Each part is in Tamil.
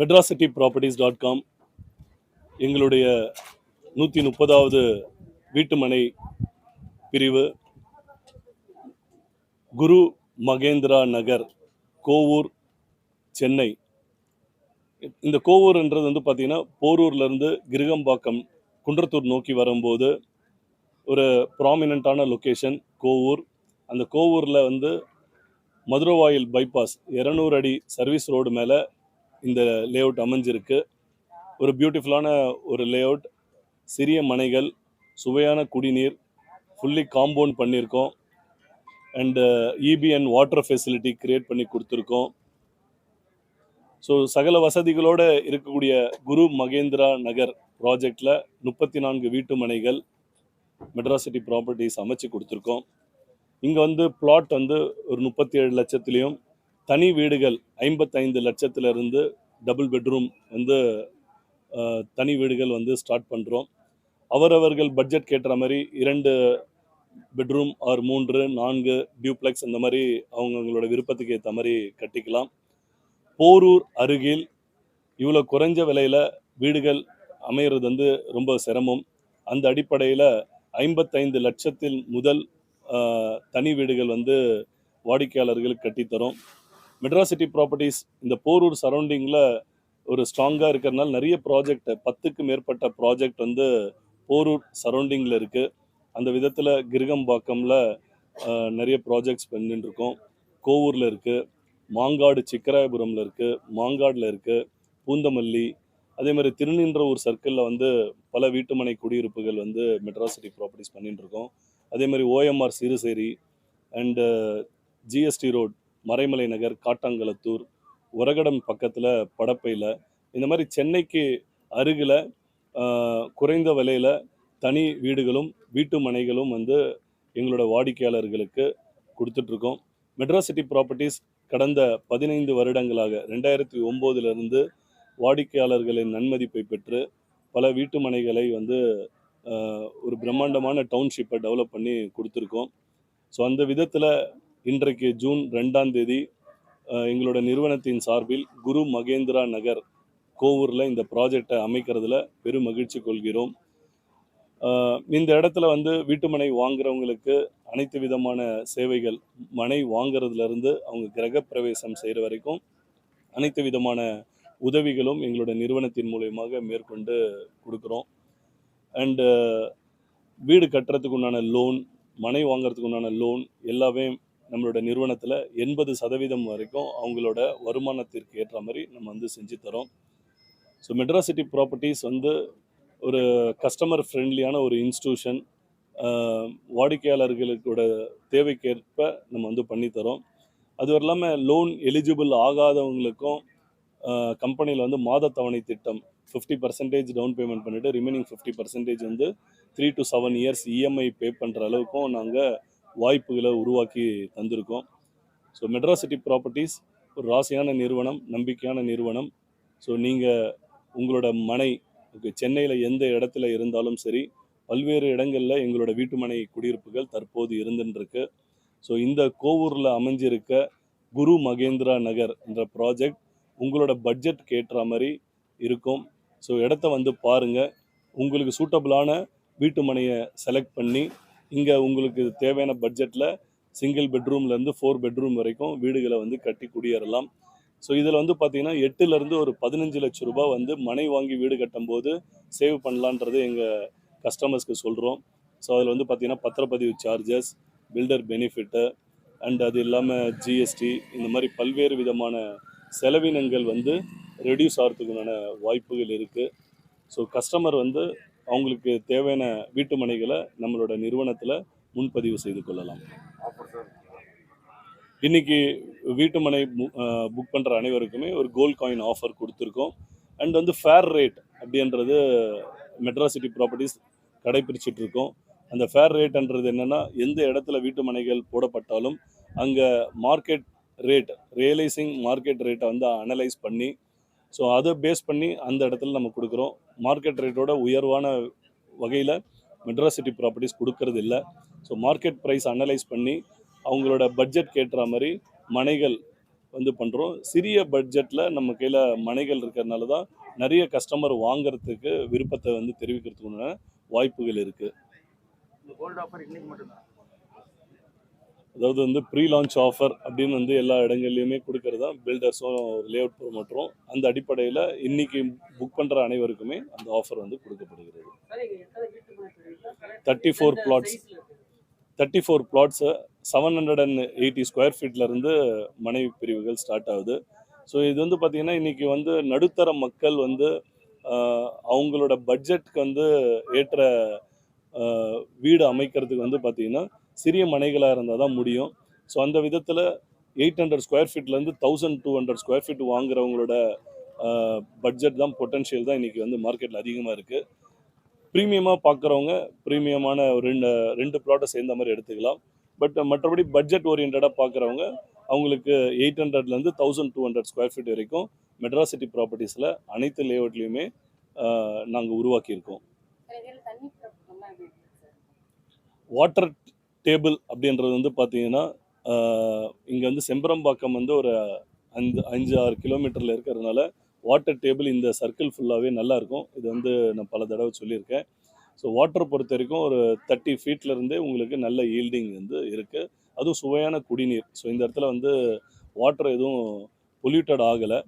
மெட்ராசிட்டி ப்ராப்பர்ட்டிஸ் டாட் காம் எங்களுடைய நூற்றி முப்பதாவது வீட்டுமனை பிரிவு குரு மகேந்திரா நகர் கோவூர் சென்னை. இந்த கோவூர்ன்றது வந்து பார்த்திங்கன்னா போரூர்லேருந்து கிருகம்பாக்கம் குன்றத்தூர் நோக்கி வரும்போது ஒரு ப்ராமினண்ட்டான லொக்கேஷன் கோவூர். அந்த கோவூரில் வந்து மதுரவாயில் பைபாஸ் இரநூறு அடி சர்வீஸ் ரோடு மேலே இந்த லேஅவுட் அமைஞ்சிருக்கு. ஒரு பியூட்டிஃபுல்லான ஒரு லேஅவுட் சிறிய மனைகள் சுவையான குடிநீர் ஃபுல்லி காம்பவுண்ட் பண்ணியிருக்கோம் and EB and water facility create பண்ணி கொடுத்துருக்கோம். ஸோ சகல வசதிகளோடு இருக்கக்கூடிய குரு மகேந்திரா நகர் ப்ராஜெக்டில் முப்பத்தி நான்கு வீட்டு மனைகள் மெட்ராசிட்டி ப்ராப்பர்ட்டிஸ் அமைச்சு கொடுத்துருக்கோம். இங்கே வந்து பிளாட் வந்து ஒரு முப்பத்தி ஏழு லட்சத்துலேயும் தனி வீடுகள் ஐம்பத்தைந்து லட்சத்திலிருந்து டபுள் பெட்ரூம் வந்து தனி வீடுகள் வந்து ஸ்டார்ட் பண்ணுறோம் அவரவர்கள் பட்ஜெட் கேட்டுற மாதிரி இரண்டு பெட்ரூம் ஆர் மூன்று நான்கு டியூப்ளெக்ஸ் இந்த மாதிரி அவங்கவுங்களோட விருப்பத்துக்கு ஏற்ற மாதிரி கட்டிக்கலாம். போரூர் அருகில் இவ்வளோ குறைஞ்ச விலையில் வீடுகள் அமையிறது வந்து ரொம்ப சிரமம். அந்த அடிப்படையில் ஐம்பத்தைந்து லட்சத்தில் முதல் தனி வீடுகள் வந்து வாடிக்கையாளர்களுக்கு கட்டித்தரும். மெட்ராசிட்டி ப்ராப்பர்ட்டிஸ் இந்த போரூர் சரௌண்டிங்கில் ஒரு ஸ்ட்ராங்காக இருக்கிறதுனால நிறைய ப்ராஜெக்ட் பத்துக்கு மேற்பட்ட ப்ராஜெக்ட் வந்து போரூர் சரௌண்டிங்கில் இருக்குது அந்த விதத்தில் கிருகம்பாக்கமில் நிறைய ப்ராஜெக்ட்ஸ் பண்ணிட்டுருக்கோம் கோவூரில் இருக்குது மாங்காடு சிக்கராயபுரமில் இருக்குது மாங்காடில் இருக்குது பூந்தமல்லி அதே மாதிரி திருநின்றவூர் சர்க்கிளில் வந்து பல வீட்டுமனை குடியிருப்புகள் வந்து மெட்ராசிட்டி ப்ராப்பர்ட்டிஸ் பண்ணிட்டு இருக்கோம். அதே மாதிரி OMR Siruseri and GST road Maraimalai Nagar Kattankulathur Uragadam பக்கத்தில் படப்பையில் இந்த மாதிரி சென்னைக்கு அருகில் குறைந்த விலையில் தனி வீடுகளும் வீட்டு மனைகளும் வந்து எங்களோட வாடிக்கையாளர்களுக்கு கொடுத்துட்ருக்கோம். மெட்ராசிட்டி ப்ராப்பர்ட்டிஸ் கடந்த பதினைந்து வருடங்களாக ரெண்டாயிரத்தி ஒம்போதுலேருந்து வாடிக்கையாளர்களின் நன்மதிப்பை பெற்று பல வீட்டு மனைகளை வந்து ஒரு பிரம்மாண்டமான டவுன்ஷிப்பை டெவலப் பண்ணி கொடுத்துருக்கோம். ஸோ அந்த விதத்தில் இன்றைக்கு ஜூன் ரெண்டாம் தேதி எங்களோட நிறுவனத்தின் சார்பில் குரு மகேந்திரா நகர் கோவூரில் இந்த ப்ராஜெக்டை அமைக்கிறதுல பெரும் மகிழ்ச்சி கொள்கிறோம். இந்த இடத்துல வந்து வீட்டுமனை வாங்குறவங்களுக்கு அனைத்து விதமான சேவைகள் மனை வாங்குறதுலேருந்து அவங்க கிரகப்பிரவேசம் செய்கிற வரைக்கும் அனைத்து விதமான உதவிகளும் எங்களோட நிறுவனத்தின் மூலயமாக மேற்கொண்டு கொடுக்குறோம். அண்டு வீடு கட்டுறதுக்கு உண்டான லோன் மனை வாங்கிறதுக்கு உண்டான லோன் எல்லாமே நம்மளோட நிறுவனத்தில் எண்பது சதவீதம் வரைக்கும் அவங்களோட வருமானத்திற்கு ஏற்ற மாதிரி நம்ம வந்து செஞ்சு தரோம். ஸோ மெட்ராசிட்டி ப்ராப்பர்ட்டிஸ் வந்து ஒரு கஸ்டமர் ஃப்ரெண்ட்லியான ஒரு இன்ஸ்டியூஷன் வாடிக்கையாளர்களுக்கோட தேவைக்கேற்ப நம்ம வந்து பண்ணித்தரோம் அது இல்லாமல் லோன் எலிஜிபிள் ஆகாதவங்களுக்கும் கம்பெனியில் வந்து மாத தவணை திட்டம் ஃபிஃப்டி பர்சன்டேஜ் டவுன் பேமெண்ட் பண்ணிவிட்டு ரிமைனிங் ஃபிஃப்டி பர்சன்டேஜ் வந்து three to seven years EMI pay பண்ணுற அளவுக்கும் நாங்கள் வாய்ப்புகளை உருவாக்கி தந்திருக்கோம். ஸோ மெட்ராசிட்டி ப்ராப்பர்ட்டிஸ் ஒரு ராசியான நிறுவனம் நம்பிக்கையான நிறுவனம். ஸோ நீங்கள் உங்களோட மனை சென்னையில் எந்த இடத்துல இருந்தாலும் சரி பல்வேறு இடங்களில் எங்களோட வீட்டுமனை குடியிருப்புகள் தற்போது இருந்துருக்கு ஸோ இந்த கோவூரில் அமைஞ்சிருக்க குரு மகேந்திரா நகர் என்ற ப்ராஜெக்ட் உங்களோட பட்ஜெட் கேட்டுற மாதிரி இருக்கும். ஸோ இடத்த வந்து பாருங்கள் உங்களுக்கு சூட்டபிளான வீட்டு மனையை செலக்ட் பண்ணி இங்கே உங்களுக்கு தேவையான பட்ஜெட்டில் சிங்கிள் பெட்ரூம்லேருந்து ஃபோர் பெட்ரூம் வரைக்கும் வீடுகளை வந்து கட்டி குடியேறலாம். ஸோ இதில் வந்து பார்த்திங்கன்னா எட்டுலேருந்து ஒரு பதினஞ்சு லட்ச ரூபாய் வந்து மனை வாங்கி வீடு கட்டும்போது சேவ் பண்ணலான்றது எங்கள் கஸ்டமர்ஸ்க்கு சொல்கிறோம் ஸோ அதில் வந்து பார்த்திங்கன்னா பத்திரப்பதிவு சார்ஜஸ் பில்டர் பெனிஃபிட்டு அண்ட் அது இல்லாமல் ஜிஎஸ்டி இந்த மாதிரி பல்வேறு விதமான செலவினங்கள் வந்து ரெடியூஸ் ஆகிறதுக்குண்டான வாய்ப்புகள் இருக்குது ஸோ கஸ்டமர் வந்து அவங்களுக்கு தேவையான வீட்டு மனைகளை நம்மளோட நிறுவனத்தில் முன்பதிவு செய்து கொள்ளலாம். இன்னைக்கு வீட்டு மனை புக் பண்ணுற அனைவருக்குமே ஒரு கோல்ட் காயின் ஆஃபர் கொடுத்துருக்கோம். அண்ட் வந்து ஃபேர் ரேட் அப்படின்றது மெட்ராசிட்டி ப்ராப்பர்ட்டிஸ் கடைபிடிச்சிட்டு இருக்கோம். அந்த ஃபேர் ரேட்ன்றது என்னென்னா எந்த இடத்துல வீட்டு மனைகள் போடப்பட்டாலும் அங்கே மார்க்கெட் ரேட் ரியலைசிங் மார்க்கெட் ரேட்டை வந்து அனலைஸ் பண்ணி ஸோ அதை பேஸ் பண்ணி அந்த இடத்துல நம்ம கொடுக்குறோம். மார்க்கெட் ரேட்டோட உயர்வான வகையில் மெட்ராசிட்டி ப்ராப்பர்ட்டிஸ் கொடுக்கறது இல்லை. ஸோ மார்க்கெட் ப்ரைஸ் அனலைஸ் பண்ணி அவங்களோட பட்ஜெட் கேட்டுற மாதிரி மனைகள் வந்து பண்ணுறோம் சிறிய பட்ஜெட்டில் நம்ம கையில் மனைகள் இருக்கிறதுனால தான் நிறைய கஸ்டமர் வாங்குறதுக்கு விருப்பத்தை வந்து தெரிவிக்கிறதுக்குன்னு வாய்ப்புகள் இருக்குது கோல்டு ஆஃபர் இன்னைக்கு மட்டும்தான்? அதாவது வந்து ப்ரீ லான்ச் ஆஃபர் அப்படின்னு வந்து எல்லா இடங்கள்லையுமே கொடுக்கறது தான் பில்டர்ஸும் லேஅவுட் ப்ரொமோட்டரும் அந்த அடிப்படையில் இன்னைக்கு புக் பண்ணுற அனைவருக்குமே அந்த ஆஃபர் வந்து கொடுக்கப்படுகிறது. Thirty four plots thirty four plots seven hundred and eighty square ஃபீட்லேருந்து மனைவி பிரிவுகள் ஸ்டார்ட் ஆகுது. ஸோ இது வந்து பார்த்திங்கன்னா இன்றைக்கி வந்து நடுத்தர மக்கள் வந்து அவங்களோட பட்ஜெட்க்கு வந்து ஏற்ற வீடு அமைக்கிறதுக்கு வந்து பார்த்திங்கன்னா சிறிய மனைகளாக இருந்தால் தான் முடியும். ஸோ அந்த விதத்தில் eight hundred square ஃபீட்லேருந்து thousand two hundred square feet வாங்குறவங்களோட budget தான் பொட்டன்ஷியல் தான் இன்றைக்கி வந்து மார்க்கெட்டில் அதிகமாக இருக்குது ப்ரீமியமாக பார்க்குறவங்க ப்ரீமியமான ஒரு ரெண்டு ரெண்டு ப்ளாட்டை சேர்ந்த மாதிரி எடுத்துக்கலாம். பட் மற்றபடி பட்ஜெட் ஓரியன்டாக பார்க்குறவங்க அவங்களுக்கு எயிட் ஹண்ட்ரட்லேருந்து thousand two hundred square feet வரைக்கும் மெட்ராசிட்டி ப்ராப்பர்ட்டிஸில் அனைத்து லேஅவுட்லேயுமே நாங்கள் உருவாக்கியிருக்கோம். வாட்டர் டேபிள் அப்படின்றது வந்து பார்த்தீங்கன்னா இங்கே வந்து செம்பரம்பாக்கம் வந்து ஒரு அஞ்சு அஞ்சு ஆறு கிலோமீட்டரில் இருக்கிறதுனால வாட்டர் டேபிள் இந்த சர்க்கிள் ஃபுல்லாகவே நல்லாயிருக்கும் இது வந்து நான் பல தடவை சொல்லியிருக்கேன். ஸோ வாட்டர் பொறுத்த வரைக்கும் ஒரு தேர்ட்டி ஃபீட்லேருந்தே உங்களுக்கு நல்ல ஈல்டிங் வந்து இருக்குது அதுவும் சுவையான குடிநீர். ஸோ இந்த இடத்துல வந்து வாட்டர் எதுவும் பொல்யூட்டட் ஆகலை.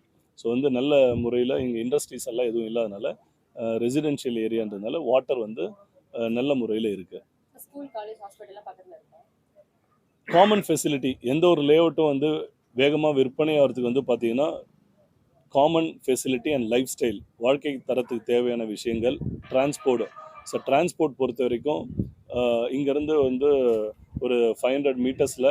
ஸோ வந்து நல்ல முறையில் இங்கே இண்டஸ்ட்ரீஸ் எல்லாம் எதுவும் இல்லாதனால ரெசிடென்ஷியல் ஏரியான்றதுனால வாட்டர் வந்து நல்ல முறையில் இருக்குது ஸ்கூல் காலேஜ் ஹாஸ்பிட்டல்லாம் பக்கத்தில் இருக்கும் காமன் ஃபெசிலிட்டி எந்த ஒரு லேஅவுட்டும் வந்து வேகமாக விற்பனை ஆகிறதுக்கு வந்து பார்த்தீங்கன்னா common facility and lifestyle வாழ்க்கை தரத்துக்கு தேவையான விஷயங்கள் டிரான்ஸ்போர்ட் ஸோ டிரான்ஸ்போர்ட் பொறுத்த வரைக்கும் இங்கேருந்து வந்து ஒரு ஃபைவ் ஹண்ட்ரட் மீட்டர்ஸில்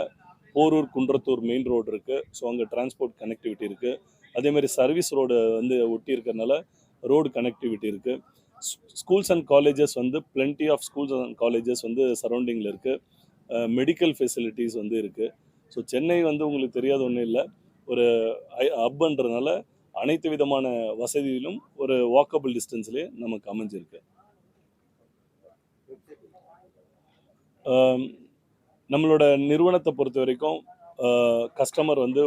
போரூர் குன்றத்தூர் மெயின் ரோடு இருக்குது ஸோ அங்கே டிரான்ஸ்போர்ட் கனெக்டிவிட்டி இருக்குது அதேமாதிரி சர்வீஸ் ரோடு வந்து ஒட்டி இருக்கிறதுனால ரோடு கனெக்டிவிட்டி இருக்குது ஸ்கூல்ஸ் அண்ட் காலேஜஸ் வந்து plenty of schools and colleges வந்து சரௌண்டிங்கில் இருக்குது மெடிக்கல் ஃபெசிலிட்டிஸ் வந்து இருக்குது ஸோ சென்னை வந்து உங்களுக்கு தெரியாத ஒன்றும் இல்லை. ஒரு ஹப்ன்றதுனால அனைத்து விதமான வசதியிலும் ஒரு வாக்கபிள் டிஸ்டன்ஸ்லேயே நமக்கு அமைஞ்சிருக்கு. நம்மளோட நிறுவனத்தை பொறுத்த வரைக்கும் கஸ்டமர் வந்து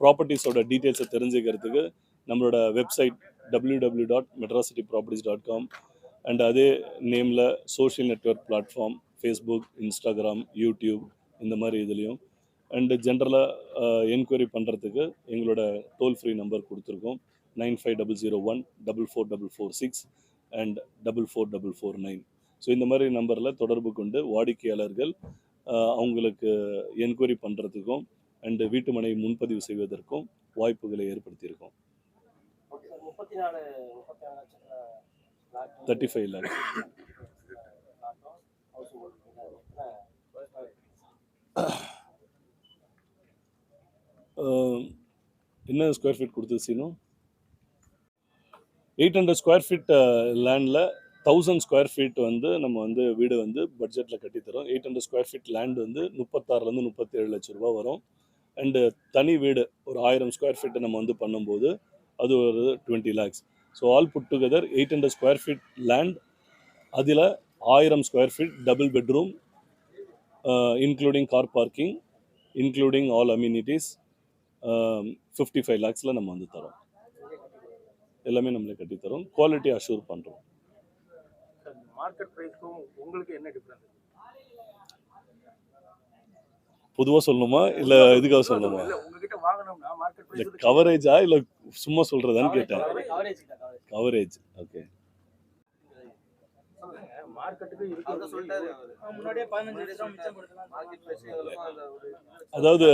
ப்ராப்பர்ட்டிஸோட டீட்டெயில்ஸை தெரிஞ்சுக்கிறதுக்கு நம்மளோட website W W dot Madras City properties dot com and அதே நேமில் social network platform Facebook Instagram YouTube இந்த மாதிரி இதுலேயும். அண்டு ஜென்ரலாக என்கொயரி பண்ணுறதுக்கு எங்களோட டோல் ஃப்ரீ நம்பர் கொடுத்துருக்கோம். Nine five double zero one double four double four six and double four double four nine. So இந்த மாதிரி நம்பரில் தொடர்பு கொண்டு வாடிக்கையாளர்கள் அவங்களுக்கு என்கொயரி பண்ணுறதுக்கும் அண்டு வீட்டுமனை முன்பதிவு செய்வதற்கும் வாய்ப்புகளை ஏற்படுத்தியிருக்கோம். முப்பத்தி நாலு முப்பத்தி நாலு லட்சத்தில் தேர்ட்டி ஃபைவ் லேக்ஸ் என்ன ஸ்கொயர் ஃபீட் கொடுத்து சீனும் எயிட் ஹண்ட்ரட் ஸ்கொயர் ஃபீட் லேண்டில் தௌசண்ட் ஸ்கொயர் ஃபீட் வந்து நம்ம வந்து வீடு வந்து பட்ஜெட்டில் கட்டித்தரோம் eight hundred square feet land வந்து முப்பத்தாறுலேருந்து முப்பத்தேழு லட்ச ரூபா வரும். அண்டு தனி வீடு ஒரு ஆயிரம் ஸ்கொயர் ஃபீட்டை நம்ம வந்து பண்ணும்போது அது ஒரு twenty lakhs so all put together eight hundred square feet land அதில் ஆயிரம் square feet double bedroom including car parking including all amenities fifty five லேக்ஸில் நம்ம வந்து தரோம். எல்லாமே நம்மளே கட்டி தரோம். குவாலிட்டி அஷூர் பண்ணுறோம் பொதுவாக சொல்லணுமா? இல்லை இதுக்காக சொல்லணுமா? இல்ல கவரேஜா இல்லை சும்மா சொல்கிறதான்னு கேட்டேன். கவரேஜ் ஓகே மார்க்கெட்டுக்கு இருக்கு. சொல்லிட்டாரு முன்னாடியே பதினஞ்சு லட்சம் மிச்சம் கொடுக்கலாம் மார்க்கெட் அதாவது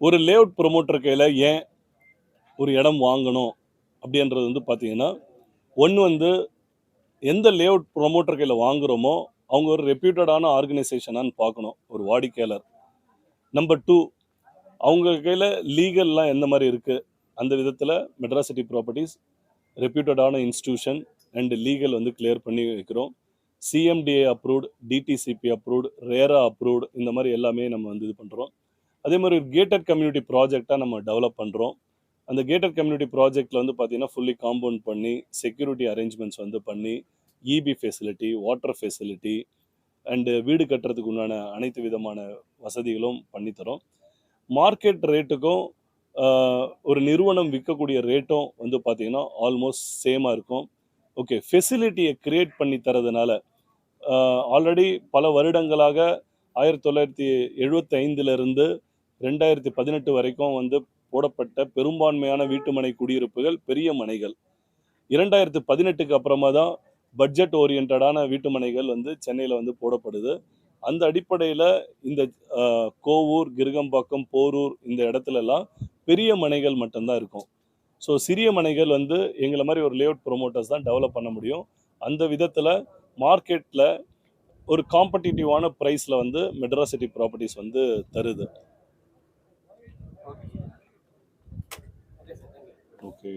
ஒரு லேஅவுட் ப்ரொமோட்டர் கையில் ஏன் ஒரு இடம் வாங்கணும் அப்படின்றது வந்து பார்த்தீங்கன்னா ஒன்று வந்து எந்த லேஅவுட் ப்ரொமோட்டர் கையில் வாங்குறோமோ அவங்க ஒரு ரெப்யூட்டடான ஆர்கனைசேஷனான்னு பார்க்கணும் ஒரு வாடிக்கையாளர். நம்பர் டூ அவங்க கையில் லீகல்லாம் எந்த மாதிரி இருக்குது அந்த விதத்தில் மெட்ராசிட்டி ப்ராப்பர்ட்டிஸ் ரெப்யூட்டடான இன்ஸ்டியூஷன் அண்ட் லீகல் வந்து கிளியர் பண்ணி வைக்கிறோம். CMDA approved DTCP approved RERA approved இந்த மாதிரி எல்லாமே நம்ம வந்து இது பண்ணுறோம் அதே மாதிரி ஒரு கேட்டட் கம்யூனிட்டி ப்ராஜெக்டாக நம்ம டெவலப் பண்ணுறோம் அந்த கேட்டட் கம்யூனிட்டி ப்ராஜெக்டில் வந்து பார்த்தீங்கன்னா ஃபுல்லி காம்பவுண்ட் பண்ணி செக்யூரிட்டி அரேஞ்ச்மெண்ட்ஸ் வந்து பண்ணி EB facility water facility and வீடு கட்டுறதுக்கு உண்டான அனைத்து விதமான வசதிகளும் பண்ணித்தரோம் மார்க்கெட் ரேட்டுக்கும் ஒரு நிறுவனம் விற்கக்கூடிய ரேட்டும் வந்து பார்த்தீங்கன்னா ஆல்மோஸ்ட் சேமாக இருக்கும். ஓகே ஃபெசிலிட்டியை க்ரியேட் பண்ணி தரதுனால ஆல்ரெடி பல வருடங்களாக ஆயிரத்தி தொள்ளாயிரத்தி எழுபத்தி ஐந்துலேருந்து ரெண்டாயிரத்தி பதினெட்டு வரைக்கும் வந்து போடப்பட்ட பெரும்பான்மையான வீட்டுமனை குடியிருப்புகள் பெரிய மனைகள். இரண்டாயிரத்து பதினெட்டுக்கு அப்புறமா தான் பட்ஜெட் ஓரியன்டான வீட்டுமனைகள் வந்து சென்னையில் வந்து போடப்படுது. அந்த அடிப்படையில் இந்த கோவூர் கிருகம்பாக்கம் போரூர் இந்த இடத்துலலாம் பெரிய மனைகள் மட்டும்தான் இருக்கும். ஸோ சிறிய மனைகள் வந்து எங்களை மாதிரி ஒரு லேஅவுட் ப்ரொமோட்டர்ஸ் தான் டெவலப் பண்ண முடியும். அந்த விதத்தில் மார்க்கெட்டில் ஒரு காம்படிட்டிவான ப்ரைஸில் வந்து மெட்ராசிட்டி ப்ராப்பர்ட்டிஸ் வந்து தருது. ஓகே.